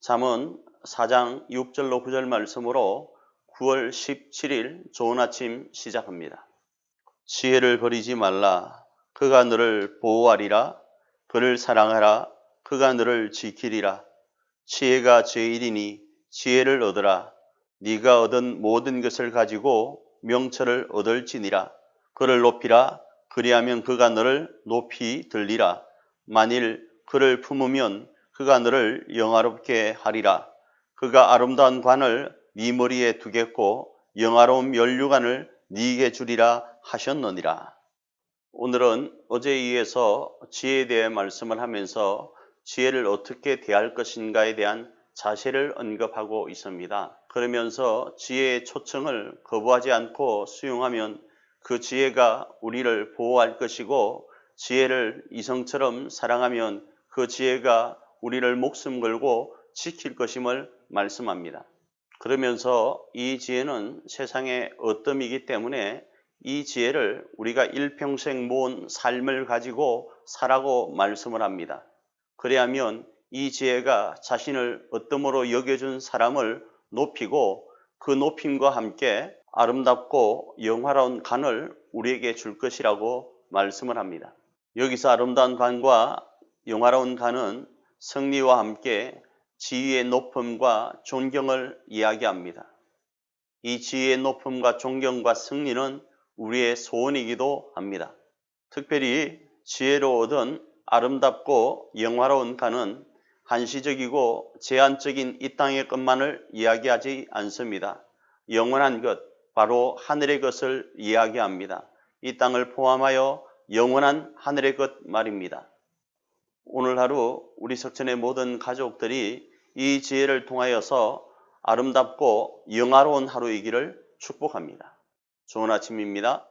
잠언 4장 6절로 9절 말씀으로 9월 17일 좋은 아침 시작합니다. 지혜를 버리지 말라. 그가 너를 보호하리라. 그를 사랑하라. 그가 너를 지키리라. 지혜가 제일이니 지혜를 얻으라. 네가 얻은 모든 것을 가지고 명철을 얻을지니라. 그를 높이라. 그리하면 그가 너를 높이 들리라. 만일 그를 품으면 그가 너를 영화롭게 하리라. 그가 아름다운 관을 네 머리에 두겠고 영화로운 면류관을 네게 주리라 하셨느니라. 오늘은 어제에 이어서 지혜에 대해 말씀을 하면서 지혜를 어떻게 대할 것인가에 대한 자세를 언급하고 있습니다. 그러면서 지혜의 초청을 거부하지 않고 수용하면 그 지혜가 우리를 보호할 것이고 지혜를 이성처럼 사랑하면 그 지혜가 우리를 목숨 걸고 지킬 것임을 말씀합니다. 그러면서 이 지혜는 세상의 어뜸이기 때문에 이 지혜를 우리가 일평생 모은 삶을 가지고 살라고 말씀을 합니다. 그래야면 이 지혜가 자신을 어뜸으로 여겨준 사람을 높이고 그 높임과 함께 아름답고 영화로운 간을 우리에게 줄 것이라고 말씀을 합니다. 여기서 아름다운 간과 영화로운 간은 승리와 함께 지위의 높음과 존경을 이야기합니다. 이 지위의 높음과 존경과 승리는 우리의 소원이기도 합니다. 특별히 지혜로 얻은 아름답고 영화로운 간은 한시적이고 제한적인 이 땅의 것만을 이야기하지 않습니다. 영원한 것, 바로 하늘의 것을 이야기합니다. 이 땅을 포함하여 영원한 하늘의 것 말입니다. 오늘 하루 우리 석천의 모든 가족들이 이 지혜를 통하여서 아름답고 영화로운 하루이기를 축복합니다. 좋은 아침입니다.